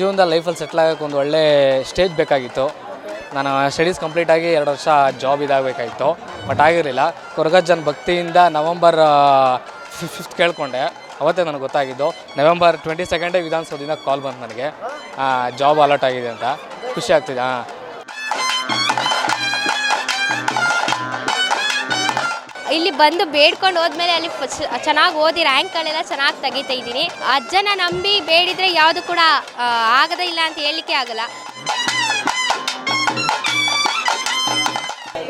ಜೀವನದಲ್ಲಿ ಲೈಫಲ್ಲಿ ಸೆಟ್ಲ್ ಆಗೋಕ್ಕೆ ಒಂದು ಒಳ್ಳೆ ಸ್ಟೇಜ್ ಬೇಕಾಗಿತ್ತು. ನಾನು ಸ್ಟಡೀಸ್ ಕಂಪ್ಲೀಟಾಗಿ ಎರಡು ವರ್ಷ ಜಾಬ್ ಇದಾಗಬೇಕಾಗಿತ್ತು. ಬಟ್ ಆಗಿರಲಿಲ್ಲ. ಕೊರಗಜ್ಜನ ಭಕ್ತಿಯಿಂದ ನವಂಬರ್ ಫಿಫ್ತ್ ಕೇಳಿಕೊಂಡೆ. ಅವತ್ತೇ ನನಗೆ ಗೊತ್ತಾಗಿದ್ದು. ನವೆಂಬರ್ ಟ್ವೆಂಟಿ ಸೆಕೆಂಡೇ ವಿಧಾನಸೌಧದಿಂದ ಕಾಲ್ ಬಂತು ನನಗೆ. ಜಾಬ್ ಅಲರ್ಟ್ ಆಗಿದೆ ಅಂತ. ಖುಷಿ ಆಗ್ತಿದೆ. ಹಾಂ ಬಂದು ಬೇಡ್ಕೊಂಡು ಹೋದ್ಮೇಲೆ ಅಲ್ಲಿ ಚೆನ್ನಾಗಿ ಓದಿ ರ್ಯಾಂಕ್ಗಳೆಲ್ಲ ಚೆನ್ನಾಗಿ ತೆಗಿತಾ ಇದ್ದೀನಿ. ಅಜ್ಜನ ನಂಬಿ ಬೇಡಿದ್ರೆ ಯಾವುದು ಕೂಡ ಆಗದೇ ಇಲ್ಲ ಅಂತ ಹೇಳಲಿಕ್ಕೆ ಆಗಲ್ಲ.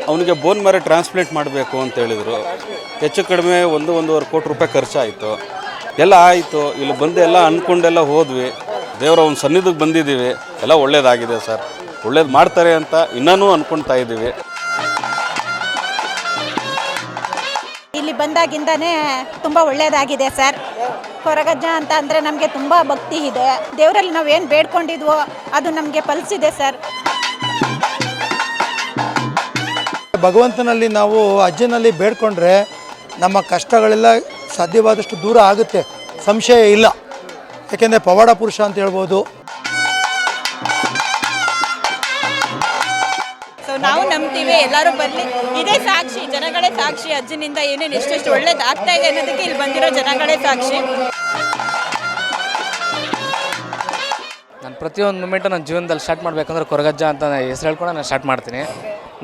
ಅವನಿಗೆ ಬೋನ್ ಮರೆ ಟ್ರಾನ್ಸ್ಪ್ಲಾಂಟ್ ಮಾಡಬೇಕು ಅಂತ ಹೇಳಿದರು. ಹೆಚ್ಚು ಕಡಿಮೆ ಒಂದು, ಒಂದೂವರೆ ಕೋಟಿ ರೂಪಾಯಿ ಖರ್ಚಾಯಿತು. ಎಲ್ಲ ಆಯಿತು. ಇಲ್ಲಿ ಬಂದು ಎಲ್ಲ ಅಂದ್ಕೊಂಡೆಲ್ಲ ಹೋದ್ವಿ. ದೇವರ ಒಂದು ಸನ್ನಿಧಿಗೆ ಬಂದಿದ್ದೀವಿ. ಎಲ್ಲ ಒಳ್ಳೇದಾಗಿದೆ ಸರ್. ಒಳ್ಳೇದು ಮಾಡ್ತಾರೆ ಅಂತ ಇನ್ನೂ ಅಂದ್ಕೊಳ್ತಾ ಇದ್ದೀವಿ. ಬಂದಾಗಿಂದನೇ ತುಂಬ ಒಳ್ಳೆಯದಾಗಿದೆ ಸರ್. ಕೊರಗಜ್ಜ ಅಂತ ಅಂದರೆ ನಮಗೆ ತುಂಬ ಭಕ್ತಿ ಇದೆ. ದೇವರಲ್ಲಿ ನಾವು ಏನು ಬೇಡ್ಕೊಂಡಿದ್ವೋ ಅದು ನಮಗೆ ಫಲಿಸಿದೆ ಸರ್. ಭಗವಂತನಲ್ಲಿ ನಾವು ಅಜ್ಜನಲ್ಲಿ ಬೇಡ್ಕೊಂಡ್ರೆ ನಮ್ಮ ಕಷ್ಟಗಳೆಲ್ಲ ಸಾಧ್ಯವಾದಷ್ಟು ದೂರ ಆಗುತ್ತೆ. ಸಂಶಯ ಇಲ್ಲ. ಯಾಕೆಂದರೆ ಪವಾಡ ಪುರುಷ ಅಂತ ಹೇಳ್ಬೋದು ನಾವು ನಂಬ್ತೀವಿ, ಎಲ್ಲರೂ ಬರಲಿ ಇದೇ ಸಾಕ್ಷಿ, ಜನಗಳೇ ಸಾಕ್ಷಿ, ಅಜ್ಜನಿಂದ ಏನೇನು ಎಷ್ಟೆಷ್ಟು ಒಳ್ಳೇದು ಆಗ್ತಾ ಇದೆ ಅನ್ನೋದಕ್ಕೆ ಇಲ್ಲಿ ಬಂದಿರೋ ಜನಗಳೇ ಸಾಕ್ಷಿ. ನಾನು ಪ್ರತಿಯೊಂದು ಮೂಮೆಂಟು ನನ್ನ ಜೀವನದಲ್ಲಿ ಸ್ಟಾರ್ಟ್ ಮಾಡಬೇಕಂದ್ರೆ ಕೊರಗಜ್ಜ ಅಂತ ಹೆಸರು ಹೇಳ್ಕೊಂಡು ನಾನು ಸ್ಟಾರ್ಟ್ ಮಾಡ್ತೀನಿ.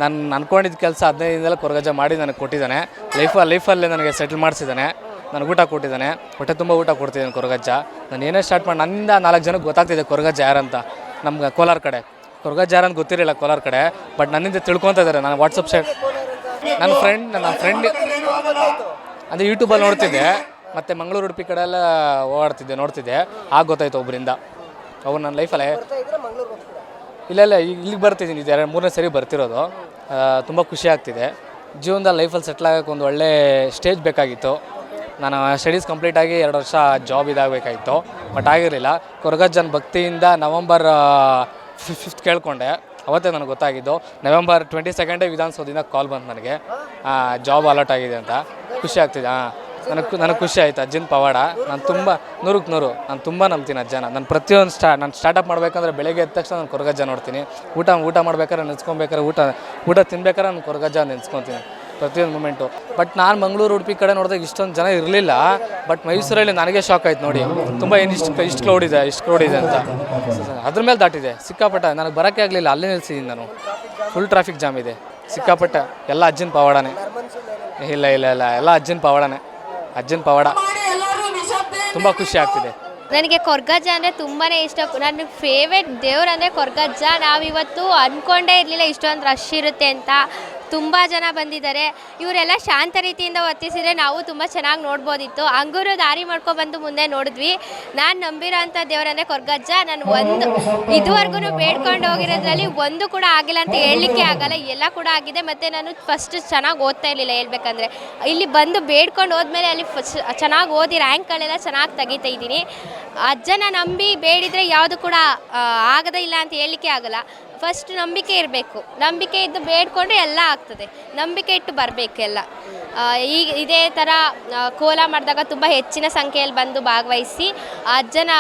ನಾನು ಅನ್ಕೊಂಡಿದ್ದ ಕೆಲಸ ಹದಿನೈದಿಂದಲೇ ಕೊರಗಜ್ಜ ಮಾಡಿ ನನಗೆ ಕೊಟ್ಟಿದ್ದಾನೆ. ಲೈಫ ಲೈಫಲ್ಲೇ ನನಗೆ ಸೆಟಲ್ ಮಾಡಿಸಿದ್ದಾನೆ. ನನಗೆ ಊಟ ಕೊಟ್ಟಿದ್ದಾನೆ. ಹೊಟ್ಟೆ ತುಂಬ ಊಟ ಕೊಡ್ತಿದ್ದಾನೆ ಕೊರಗಜ್ಜ. ನಾನು ಏನೇ ಸ್ಟಾರ್ಟ್ ಮಾಡಿ, ನನ್ನಿಂದ ನಾಲ್ಕು ಜನಕ್ಕೆ ಗೊತ್ತಾಗ್ತಿದೆ ಕೊರಗಜ್ಜ ಯಾರಂತ. ನಮ್ಗೆ ಕೋಲಾರ ಕಡೆ. ಕೊರಗಜ್ಜ ಅಂತ ಗೊತ್ತಿರಲಿಲ್ಲ ಕೋಲಾರ ಕಡೆ ಬಟ್ ನನ್ನಿಂದ ತಿಳ್ಕೊತಾ ಇದ್ದಾರೆ ನಾನು ವಾಟ್ಸಪ್ ಶೇರ್ ನನ್ನ ಫ್ರೆಂಡ್ ನನ್ನ ಫ್ರೆಂಡ್ ಅಂದರೆ ಯೂಟ್ಯೂಬಲ್ಲಿ ನೋಡ್ತಿದ್ದೆ, ಮತ್ತು ಮಂಗಳೂರು ಉಡುಪಿ ಕಡೆ ಎಲ್ಲ ಓಡಾಡ್ತಿದ್ದೆ, ನೋಡ್ತಿದ್ದೆ. ಆಗ ಗೊತ್ತಾಯ್ತು ಒಬ್ಬರಿಂದ ಅವ್ರು ನನ್ನ ಲೈಫಲ್ಲೇ ಇಲ್ಲ ಇಲ್ಲ, ಈಗ ಇಲ್ಲಿಗೆ ಬರ್ತಿದ್ದೀನಿ. ಇದು ಎರಡು, ಮೂರನೇ ಸರಿ ಬರ್ತಿರೋದು. ತುಂಬ ಖುಷಿ ಆಗ್ತಿದೆ. ಜೀವನದಲ್ಲಿ ಲೈಫಲ್ಲಿ ಸೆಟ್ಲ್ ಆಗೋಕ್ಕೆ ಒಂದು ಒಳ್ಳೆ ಸ್ಟೇಜ್ ಬೇಕಾಗಿತ್ತು. ನಾನು ಸ್ಟಡೀಸ್ ಕಂಪ್ಲೀಟ್ ಆಗಿ ಎರಡು ವರ್ಷ ಜಾಬ್ ಇದಾಗಬೇಕಾಗಿತ್ತು ಬಟ್ ಆಗಿರಲಿಲ್ಲ. ಕೊರಗಜ್ಜನ ಭಕ್ತಿಯಿಂದ ನವಂಬರ್ ಫಿಫ್ತ್ ಕೇಳಿಕೊಂಡೆ. ಅವತ್ತೇ ನನಗೆ ಗೊತ್ತಾಗಿದ್ದು. ನವೆಂಬರ್ ಟ್ವೆಂಟಿ ಸೆಕೆಂಡೇ ವಿಧಾನಸೌಧದಿಂದ ಕಾಲ್ ಬಂತು ನನಗೆ. ಜಾಬ್ ಅಲರ್ಟ್ ಆಗಿದೆ ಅಂತ. ಖುಷಿ ಆಗ್ತಿದೆ. ಹಾಂ ನನಗೆ ನನಗೆ ಖುಷಿ ಆಯಿತು ಅಜ್ಜನ ಪವಾಡ. ನಾನು ತುಂಬ ನೂರಕ್ಕೆ ನೂರು. ನಾನು ತುಂಬ ನಂಬ್ತೀನಿ ಅಜ್ಜನ. ನಾನು ಪ್ರತಿಯೊಂದು ಸ್ಟಾ, ನಾನು ಸ್ಟಾರ್ಟಪ್ ಮಾಡಬೇಕಂದ್ರೆ ಬೆಳಗ್ಗೆ ಎದ್ದ ತಕ್ಷಣ ನಾನು ಕೊರಗಜ್ಜ ನೋಡ್ತೀನಿ. ಊಟ ಊಟ ಮಾಡ್ಬೇಕಾದ್ರೆ ನೆನೆಸ್ಕೊಬೇಕಾದ್ರೆ ಊಟ ಊಟ ತಿನ್ಬೇಕಾದ್ರೆ ನಾನು ಕೊರಗಜ್ಜ ನೆನೆಸ್ಕೊತೀನಿ. ಪ್ರತಿಯೊಂದು ಮೂಮೆಂಟು ಬಟ್ ನಾನು ಮಂಗಳೂರು ಉಡುಪಿ ಕಡೆ ನೋಡಿದಾಗ ಇಷ್ಟೊಂದು ಜನ ಇರಲಿಲ್ಲ. ಬಟ್ ಮೈಸೂರಲ್ಲಿ ನನಗೆ ಶಾಕ್ ಆಯ್ತು ನೋಡಿ. ತುಂಬ ಏನು ಇಷ್ಟು ಇಷ್ಟು ಕ್ಲೌಡ್ ಇದೆ, ಇಷ್ಟು ಕ್ಲೌಡ್ ಇದೆ ಅಂತ. ಅದ್ರ ಮೇಲೆ ದಾಟಿದೆ. ಸಿಕ್ಕಾಪಟ್ಟ ನನಗೆ ಬರೋಕ್ಕೆ ಆಗಲಿಲ್ಲ. ಅಲ್ಲೇ ನಿಲ್ಸಿದ್ದೀನಿ ನಾನು. ಫುಲ್ ಟ್ರಾಫಿಕ್ ಜಾಮ್ ಇದೆ. ಸಿಕ್ಕಾಪಟ್ಟ ಎಲ್ಲ ಅಜ್ಜನ ಪವಾಡನೇ. ಇಲ್ಲ ಇಲ್ಲ ಇಲ್ಲ. ಎಲ್ಲ ಅಜ್ಜನ ಪವಾಡನೇ. ಅಜ್ಜನ ಪವಾಡ. ತುಂಬ ಖುಷಿ ಆಗ್ತಿದೆ. ನನಗೆ ಕೊರ್ಗಜ್ಜ ಅಂದರೆ ತುಂಬಾ ಇಷ್ಟ. ನನ್ನ ಫೇವ್ರೆಟ್ ದೇವ್ರು ಅಂದರೆ ಕೊರ್ಗಜ್ಜ ನಾವಿವತ್ತು ಅಂದ್ಕೊಂಡೇ ಇರಲಿಲ್ಲ ಇಷ್ಟೊಂದು ರಶ್ ಇರುತ್ತೆ ಅಂತ. ತುಂಬ ಜನ ಬಂದಿದ್ದಾರೆ. ಇವರೆಲ್ಲ ಶಾಂತ ರೀತಿಯಿಂದ ವರ್ತಿಸಿದರೆ ನಾವು ತುಂಬ ಚೆನ್ನಾಗಿ ನೋಡ್ಬೋದಿತ್ತು. ಹಂಗೂರು ದಾರಿ ಮಾಡ್ಕೊಬಂದು ಮುಂದೆ ನೋಡಿದ್ವಿ. ನಾನು ನಂಬಿರೋ ಅಂಥ ದೇವರಂದರೆ ಕೊರ್ಗಜ್ಜ, ನಾನು ಒಂದು ಇದುವರೆಗೂ ಬೇಡ್ಕೊಂಡು ಹೋಗಿರೋದ್ರಲ್ಲಿ ಒಂದು ಕೂಡ ಆಗಿಲ್ಲ ಅಂತ ಹೇಳಲಿಕ್ಕೆ ಆಗಲ್ಲ. ಎಲ್ಲ ಕೂಡ ಆಗಿದೆ. ಮತ್ತು ನಾನು ಫಸ್ಟ್ ಚೆನ್ನಾಗಿ ಓದ್ತಾ ಇರಲಿಲ್ಲ ಹೇಳ್ಬೇಕಂದ್ರೆ. ಇಲ್ಲಿ ಬಂದು ಬೇಡ್ಕೊಂಡು ಹೋದ್ಮೇಲೆ ಅಲ್ಲಿ ಚೆನ್ನಾಗಿ ಓದಿ ರ್ಯಾಂಕ್ಗಳೆಲ್ಲ ಚೆನ್ನಾಗಿ ತೆಗಿತಾ ಇದ್ದೀನಿ. ಅಜ್ಜನ ನಂಬಿ ಬೇಡಿದರೆ ಯಾವುದು ಕೂಡ ಆಗದೇ ಇಲ್ಲ ಅಂತ ಹೇಳಲಿಕ್ಕೆ ಆಗಲ್ಲ. ಫಸ್ಟ್ ನಂಬಿಕೆ ಇರಬೇಕು. ನಂಬಿಕೆ ಇದ್ದು ಬೇಡ್ಕೊಂಡ್ರೆ ಎಲ್ಲ ಆಗ್ತದೆ. ನಂಬಿಕೆ ಇಟ್ಟು ಬರಬೇಕು ಎಲ್ಲ. ಈಗ ಇದೇ ಥರ ಕೋಲ ಮಾಡಿದಾಗ ತುಂಬ ಹೆಚ್ಚಿನ ಸಂಖ್ಯೆಯಲ್ಲಿ ಬಂದು ಭಾಗವಹಿಸಿ ಅಜ್ಜನ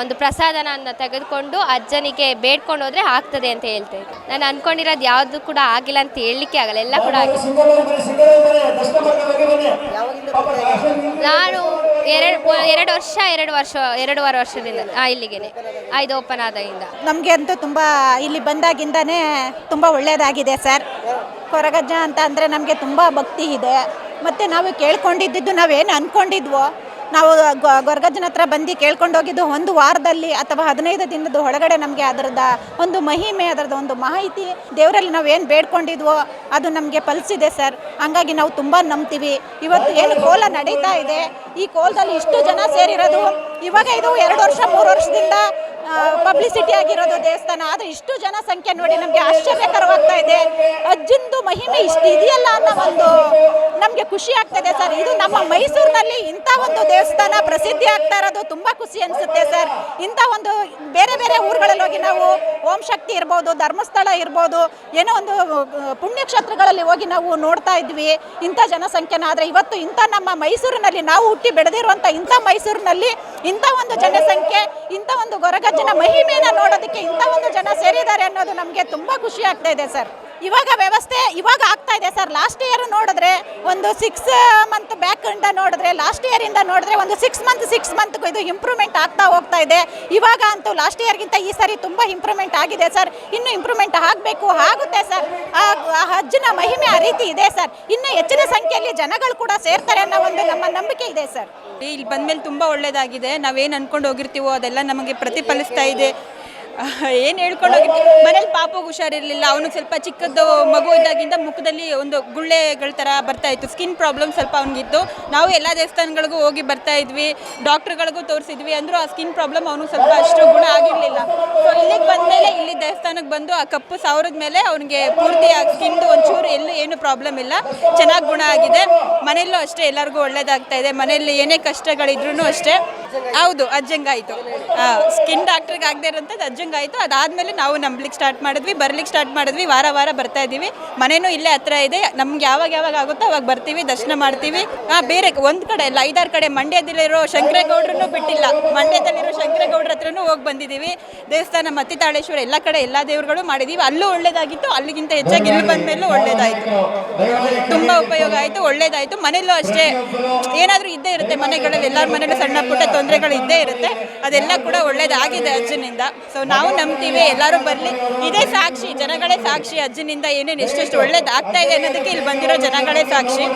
ಒಂದು ಪ್ರಸಾದನ ತೆಗೆದುಕೊಂಡು ಅಜ್ಜನಿಗೆ ಬೇಡ್ಕೊಂಡು ಹೋದರೆ ಆಗ್ತದೆ ಅಂತ ಹೇಳ್ತೇವೆ ನಾನು ಅನ್ಕೊಂಡಿರೋದು ಯಾವುದು ಕೂಡ ಆಗಿಲ್ಲ ಅಂತ ಹೇಳಲಿಕ್ಕೆ ಆಗಲ್ಲ. ಎಲ್ಲ ಕೂಡ ಆಗಿದೆ. ನಾನು ಎರಡು ಎರಡು ವರ್ಷ ಎರಡು ವರ್ಷ ಎರಡೂವರೆ ವರ್ಷದಿಂದ ಆ, ಇಲ್ಲಿಗೇನೆ. ಇದು ಓಪನ್ ಆದಾಗಿಂದ. ನಮಗೆ ಅಂತೂ ತುಂಬ ಇಲ್ಲಿ ಬಂದಾಗಿಂದನೇ ತುಂಬ ಒಳ್ಳೆಯದಾಗಿದೆ ಸರ್. ಕೊರಗಜ್ಜ ಅಂತ ಅಂದರೆ ನಮಗೆ ತುಂಬ ಭಕ್ತಿ ಇದೆ. ಮತ್ತು ನಾವು ಕೇಳ್ಕೊಂಡಿದ್ದು ನಾವೇನು ಅಂದ್ಕೊಂಡಿದ್ವೋ ನಾವು ಗೊರಗಜ್ಜನ ಹತ್ರ ಬಂದು ಕೇಳ್ಕೊಂಡೋಗಿದ್ದು ಒಂದು ವಾರದಲ್ಲಿ ಅಥವಾ ಹದಿನೈದು ದಿನದ ಒಳಗಡೆ ನಮಗೆ ಅದರದ ಒಂದು ಮಹಿಮೆ, ಅದರದ ಒಂದು ಮಾಹಿತಿ ದೇವರಲ್ಲಿ ನಾವು ಏನು ಬೇಡ್ಕೊಂಡಿದ್ವೋ ಅದು ನಮಗೆ ಫಲಿಸಿದೆ ಸರ್. ಹಂಗಾಗಿ ನಾವು ತುಂಬ ನಂಬ್ತೀವಿ. ಇವತ್ತು ಏನು ಕೋಲ ನಡೀತಾ ಇದೆ. ಈ ಕೋಲದಲ್ಲಿ ಇಷ್ಟು ಜನ ಸೇರಿರೋದು. ಇವಾಗ ಇದು ಎರಡು ವರ್ಷ, ಮೂರು ವರ್ಷದಿಂದ ಪಬ್ಲಿಸಿಟಿ ಆಗಿರೋದು ದೇವಸ್ಥಾನ. ಆದರೆ ಇಷ್ಟು ಜನ ಸಂಖ್ಯೆ ನೋಡಿ ನಮಗೆ ಆಶ್ಚರ್ಯಕರವಾಗ್ತಾ ಇದೆ. ಅಜ್ಜಂದು ಮಹಿಮೆ ಇಷ್ಟು ಇದೆಯಲ್ಲ ಅನ್ನೋ ಒಂದು ನಮಗೆ ಖುಷಿ ಆಗ್ತದೆ ಸರ್. ಇದು ನಮ್ಮ ಮೈಸೂರಿನಲ್ಲಿ ಇಂಥ ಒಂದು ದೇವಸ್ಥಾನ ಪ್ರಸಿದ್ಧಿ ಆಗ್ತಾ ಇರೋದು ತುಂಬ ಖುಷಿ ಅನಿಸುತ್ತೆ ಸರ್. ಇಂಥ ಒಂದು ಬೇರೆ ಬೇರೆ ಊರುಗಳಲ್ಲಿ ಹೋಗಿ ನಾವು ಓಂ ಶಕ್ತಿ ಇರ್ಬೋದು, ಧರ್ಮಸ್ಥಳ ಇರ್ಬೋದು, ಏನೋ ಒಂದು ಪುಣ್ಯಕ್ಷೇತ್ರಗಳಲ್ಲಿ ಹೋಗಿ ನಾವು ನೋಡ್ತಾ ಇದ್ವಿ ಇಂಥ ಜನಸಂಖ್ಯೆನ. ಆದರೆ ಇವತ್ತು ಇಂಥ ನಮ್ಮ ಮೈಸೂರಿನಲ್ಲಿ ನಾವು ಹುಟ್ಟಿ ಬೆಳೆದಿರುವಂಥ ಇಂಥ ಮೈಸೂರಿನಲ್ಲಿ ಇಂಥ ಒಂದು ಜನಸಂಖ್ಯೆ, ಇಂಥ ಒಂದು ಗೊರಗಜ್ಜನ ಮಹಿಮೆಯನ್ನು ನೋಡೋದಕ್ಕೆ ಇಂಥ ಒಂದು ಜನ ಸೇರಿದ್ದಾರೆ ಅನ್ನೋದು ನಮಗೆ ತುಂಬ ಖುಷಿ ಆಗ್ತಾ ಇದೆ ಸರ್. ಇವಾಗ ವ್ಯವಸ್ಥೆ, ಇವಾಗ ಆಗ್ತಾ ಇದೆ ಸರ್ ಲಾಸ್ಟ್ ಇಯರ್ ನೋಡಿದ್ರೆ ಒಂದು ಸಿಕ್ಸ್ ಮಂತ್ ಬ್ಯಾಕ್ ಇಂದ ನೋಡಿದ್ರೆ ಲಾಸ್ಟ್ ಇಯರ್ ಇಂದ ನೋಡಿದ್ರೆ ಒಂದು ಸಿಕ್ಸ್ ಮಂತ್ ಸಿಕ್ಸ್ ಮಂತ್ ಇದು ಇಂಪ್ರೂವ್ಮೆಂಟ್ ಆಗ್ತಾ ಹೋಗ್ತಾ ಇದೆ. ಇವಾಗ ಅಂತೂ ಲಾಸ್ಟ್ ಇಯರ್ಗಿಂತ ಈ ಸರಿ ತುಂಬ ಇಂಪ್ರೂವ್ಮೆಂಟ್ ಆಗಿದೆ ಸರ್ ಇನ್ನು ಇಂಪ್ರೂವ್ಮೆಂಟ್ ಆಗಬೇಕು, ಆಗುತ್ತೆ ಸರ್ ಆ ಹಜ್ಜಿನ ಮಹಿಮೆ ಆ ರೀತಿ ಇದೆ ಸರ್ ಇನ್ನು ಹೆಚ್ಚಿನ ಸಂಖ್ಯೆಯಲ್ಲಿ ಜನಗಳು ಕೂಡ ಸೇರ್ತಾರೆ ಅನ್ನೋ ಒಂದು ನಮ್ಮ ನಂಬಿಕೆ ಇದೆ ಸರ್ ಇಲ್ಲಿ ಬಂದ್ಮೇಲೆ ತುಂಬ ಒಳ್ಳೆಯದಾಗಿದೆ ನಾವೇನು ಅನ್ಕೊಂಡು ಹೋಗಿರ್ತೀವೋ ಅದೆಲ್ಲ ನಮಗೆ ಪ್ರತಿಫಲಿಸ್ತಾ ಇದೆ. ಏನು ಹೇಳ್ಕೊಂಡು ಹೋಗಿ ಮನೇಲಿ ಪಾಪಗೆ ಹುಷಾರಿರಲಿಲ್ಲ. ಅವನಿಗೆ ಸ್ವಲ್ಪ ಚಿಕ್ಕದ್ದು ಮಗು ಇದ್ದಾಗಿಂದ ಮುಖದಲ್ಲಿ ಒಂದು ಗುಳ್ಳೆಗಳ ಥರ ಬರ್ತಾ ಇತ್ತು. ಸ್ಕಿನ್ ಪ್ರಾಬ್ಲಮ್ ಸ್ವಲ್ಪ ಅವನಿಗಿತ್ತು. ನಾವು ಎಲ್ಲ ದೇವಸ್ಥಾನಗಳಿಗೂ ಹೋಗಿ ಬರ್ತಾ ಇದ್ವಿ. ಡಾಕ್ಟ್ರುಗಳಿಗೂ ತೋರಿಸಿದ್ವಿ. ಅಂದರೂ ಆ ಸ್ಕಿನ್ ಪ್ರಾಬ್ಲಮ್ ಅವನಿಗೆ ಸ್ವಲ್ಪ ಅಷ್ಟು ಗುಣ ಆಗಿರಲಿಲ್ಲ. ಸೊ ಇಲ್ಲಿಗೆ ಬಂದಮೇಲೆ ಇಲ್ಲಿ ದೇವಸ್ಥಾನಕ್ಕೆ ಬಂದು ಆ ಕಪ್ಪು ಸಾವಿರದ ಮೇಲೆ ಅವನಿಗೆ ಪೂರ್ತಿ ಆ ಸ್ಕಿನ್ದು ಒಂಚೂರು ಎಲ್ಲೂ ಏನು ಪ್ರಾಬ್ಲಮ್ ಇಲ್ಲ. ಚೆನ್ನಾಗಿ ಗುಣ ಆಗಿದೆ. ಮನೆಯಲ್ಲೂ ಅಷ್ಟೇ ಎಲ್ಲರಿಗೂ ಒಳ್ಳೇದಾಗ್ತಾ ಇದೆ. ಮನೆಯಲ್ಲಿ ಏನೇ ಕಷ್ಟಗಳಿದ್ರೂ ಅಷ್ಟೇ. ಹೌದು ಅಜ್ಜಂಗಾಯಿತು ಸ್ಕಿನ್ ಡಾಕ್ಟ್ರಿಗೆ ಆಗದೆ ಇರೋಂಥದ್ದು ಅಜ್ಜಂಗಾಯಿತು ಅದಾದಮೇಲೆ ನಾವು ನಂಬ್ಲಿಕ್ಕೆ ಸ್ಟಾರ್ಟ್ ಮಾಡಿದ್ವಿ, ಬರ್ಲಿಕ್ಕೆ ಸ್ಟಾರ್ಟ್ ಮಾಡಿದ್ವಿ. ವಾರ ವಾರ ಬರ್ತಾ ಇದ್ದೀವಿ. ಮನೇನೂ ಇಲ್ಲೇ ಹತ್ರ ಇದೆ. ನಮ್ಗೆ ಯಾವಾಗ ಯಾವಾಗ ಆಗುತ್ತೋ ಅವಾಗ ಬರ್ತೀವಿ, ದರ್ಶನ ಮಾಡ್ತೀವಿ. ಬೇರೆ ಒಂದು ಕಡೆ ಅಲ್ಲ, ಐದಾರು ಕಡೆ ಮಂಡ್ಯದಲ್ಲಿರೋ ಶಂಕರೇಗೌಡ್ರನ್ನೂ ಬಿಟ್ಟಿಲ್ಲ. ಮಂಡ್ಯದಲ್ಲಿರೋ ಶಂಕರೇಗೌಡ್ರ ಹತ್ರನೂ ಹೋಗಿ ಬಂದಿದ್ದೀವಿ. ದೇವಸ್ಥಾನ, ಮತ್ತಿತಾಳೇಶ್ವರ ಎಲ್ಲ ಕಡೆ ಎಲ್ಲ ದೇವರುಗಳು ಮಾಡಿದ್ದೀವಿ. ಅಲ್ಲೂ ಒಳ್ಳೇದಾಗಿತ್ತು, ಅಲ್ಲಿಗಿಂತ ಹೆಚ್ಚಾಗಿ ಇಲ್ಲಿ ಬಂದಮೇಲೂ ಒಳ್ಳೇದಾಯಿತು. ತುಂಬ ಉಪಯೋಗ ಆಯಿತು, ಒಳ್ಳೇದಾಯಿತು. ಮನೆಯಲ್ಲೂ ಅಷ್ಟೇ. ಏನಾದರೂ ಇದ್ದೇ ಇರುತ್ತೆ ಮನೆಗಳಲ್ಲಿ. ಎಲ್ಲರ ಮನೇಲೂ ಸಣ್ಣ ಪುಟ್ಟ ತೊಂದರೆಗಳು ಇದ್ದೇ ಇರುತ್ತೆ. ಅದೆಲ್ಲ ಕೂಡ ಒಳ್ಳೇದಾಗಿದೆ ಅಜ್ಜನಿಂದ ಸೊ ನಾವು ನಂಬ್ತೀವಿ, ಎಲ್ಲರೂ ಬರಲಿ. ಇದೇ ಸಾಕ್ಷಿ, ಜನಗಳೇ ಸಾಕ್ಷಿ ಅಜ್ಜನಿಂದ ಏನೇನು ಎಷ್ಟೆಷ್ಟು ಒಳ್ಳೇದಾಗ್ತಾ ಇದೆ ಅನ್ನೋದಕ್ಕೆ ಇಲ್ಲಿ ಬಂದಿರೋ ಜನಗಳೇ ಸಾಕ್ಷಿ.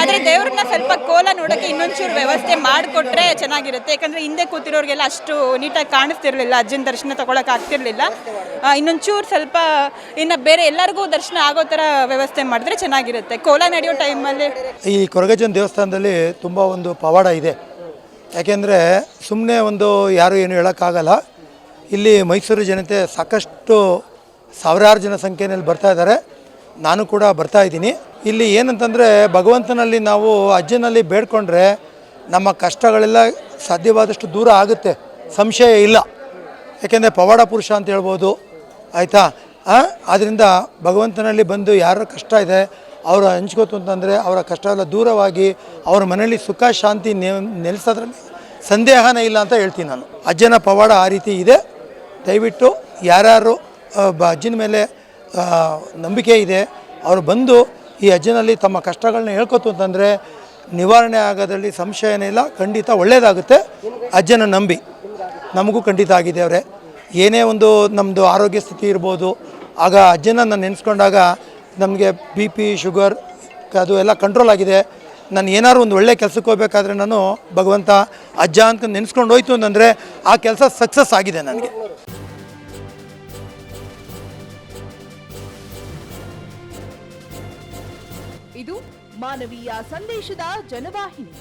ಆದರೆ ದೇವ್ರನ್ನ ಸ್ವಲ್ಪ ಕೋಲ ನೋಡೋಕ್ಕೆ ಇನ್ನೊಂಚೂರು ವ್ಯವಸ್ಥೆ ಮಾಡಿಕೊಟ್ರೆ ಚೆನ್ನಾಗಿರುತ್ತೆ. ಯಾಕಂದರೆ ಹಿಂದೆ ಕೂತಿರೋರಿಗೆಲ್ಲ ಅಷ್ಟು ನೀಟಾಗಿ ಕಾಣಿಸ್ತಿರಲಿಲ್ಲ. ಅಜ್ಜನ ದರ್ಶನ ತಗೊಳಕ್ಕೆ ಆಗ್ತಿರಲಿಲ್ಲ. ಇನ್ನೊಂಚೂರು ಸ್ವಲ್ಪ, ಇನ್ನು ಬೇರೆ ಎಲ್ಲರಿಗೂ ದರ್ಶನ ಆಗೋ ಥರ ವ್ಯವಸ್ಥೆ ಮಾಡಿದ್ರೆ ಚೆನ್ನಾಗಿರುತ್ತೆ. ಕೋಲ ನಡೆಯೋ ಟೈಮಲ್ಲಿ ಈ ಕೊರಗಜ್ಜನ ದೇವಸ್ಥಾನದಲ್ಲಿ ತುಂಬ ಒಂದು ಪವಾಡ ಇದೆ. ಯಾಕೆಂದರೆ ಸುಮ್ಮನೆ ಒಂದು ಯಾರು ಏನು ಹೇಳೋಕ್ಕಾಗಲ್ಲ. ಇಲ್ಲಿ ಮೈಸೂರು ಜನತೆ ಸಾಕಷ್ಟು ಸಾವಿರಾರು ಜನ ಸಂಖ್ಯೆಯಲ್ಲಿ ಬರ್ತಾ ಇದ್ದಾರೆ. ನಾನು ಕೂಡ ಬರ್ತಾ ಇದ್ದೀನಿ. ಇಲ್ಲಿ ಏನಂತಂದರೆ ಭಗವಂತನಲ್ಲಿ ನಾವು ಅಜ್ಜನಲ್ಲಿ ಬೇಡ್ಕೊಂಡ್ರೆ ನಮ್ಮ ಕಷ್ಟಗಳೆಲ್ಲ ಸಾಧ್ಯವಾದಷ್ಟು ದೂರ ಆಗುತ್ತೆ. ಸಂಶಯ ಇಲ್ಲ. ಯಾಕೆಂದರೆ ಪವಾಡ ಪುರುಷ ಅಂತ ಹೇಳ್ಬೋದು. ಆಯಿತಾ? ಆದ್ದರಿಂದ ಭಗವಂತನಲ್ಲಿ ಬಂದು ಯಾರ ಕಷ್ಟ ಇದೆ? ಅವರು ಹಂಚ್ಕೋತು ಅಂತಂದರೆ ಅವರ ಕಷ್ಟ ಎಲ್ಲ ದೂರವಾಗಿ ಅವ್ರ ಮನೇಲಿ ಸುಖ, ಶಾಂತಿ ನೆ, ನೆಲೆಸೋದ್ರಲ್ಲಿ ಸಂದೇಹನೇ ಇಲ್ಲ ಅಂತ ಹೇಳ್ತೀನಿ ನಾನು. ಅಜ್ಜನ ಪವಾಡ ಆ ರೀತಿ ಇದೆ. ದಯವಿಟ್ಟು ಯಾರ್ಯಾರು ಬ, ಅಜ್ಜನ ಮೇಲೆ ನಂಬಿಕೆ ಇದೆ, ಅವರು ಬಂದು ಈ ಅಜ್ಜನಲ್ಲಿ ತಮ್ಮ ಕಷ್ಟಗಳನ್ನ ಹೇಳ್ಕೊತು ಅಂತಂದರೆ ನಿವಾರಣೆ ಆಗೋದ್ರಲ್ಲಿ ಸಂಶಯನೇ ಇಲ್ಲ, ಖಂಡಿತ ಒಳ್ಳೆಯದಾಗುತ್ತೆ ಅಜ್ಜನ ನಂಬಿ, ನಮಗೂ ಖಂಡಿತ ಆಗಿದೆ ಅವರೇ. ಏನೇ ಒಂದು ನಮ್ಮದು ಆರೋಗ್ಯ ಸ್ಥಿತಿ ಇರ್ಬೋದು, ಆಗ ಅಜ್ಜನನ್ನು ನೆನೆಸ್ಕೊಂಡಾಗ ನಮಗೆ ಬಿ ಪಿ, ಶುಗರ್, ಅದು ಎಲ್ಲ ಕಂಟ್ರೋಲ್ ಆಗಿದೆ. ನಾನು ಏನಾದ್ರು ಒಂದು ಒಳ್ಳೆ ಕೆಲಸಕ್ಕೆ ಹೋಗ್ಬೇಕಾದ್ರೆ ನಾನು ಭಗವಂತ ಅಜ್ಜ ಅಂತ ನೆನೆಸ್ಕೊಂಡು ಹೋಯ್ತು ಅಂತಂದರೆ ಆ ಕೆಲಸ ಸಕ್ಸಸ್ ಆಗಿದೆ ನನಗೆ. ಇದು ಮಾನವೀಯ ಸಂದೇಶದ ಜನವಾಹಿನಿ.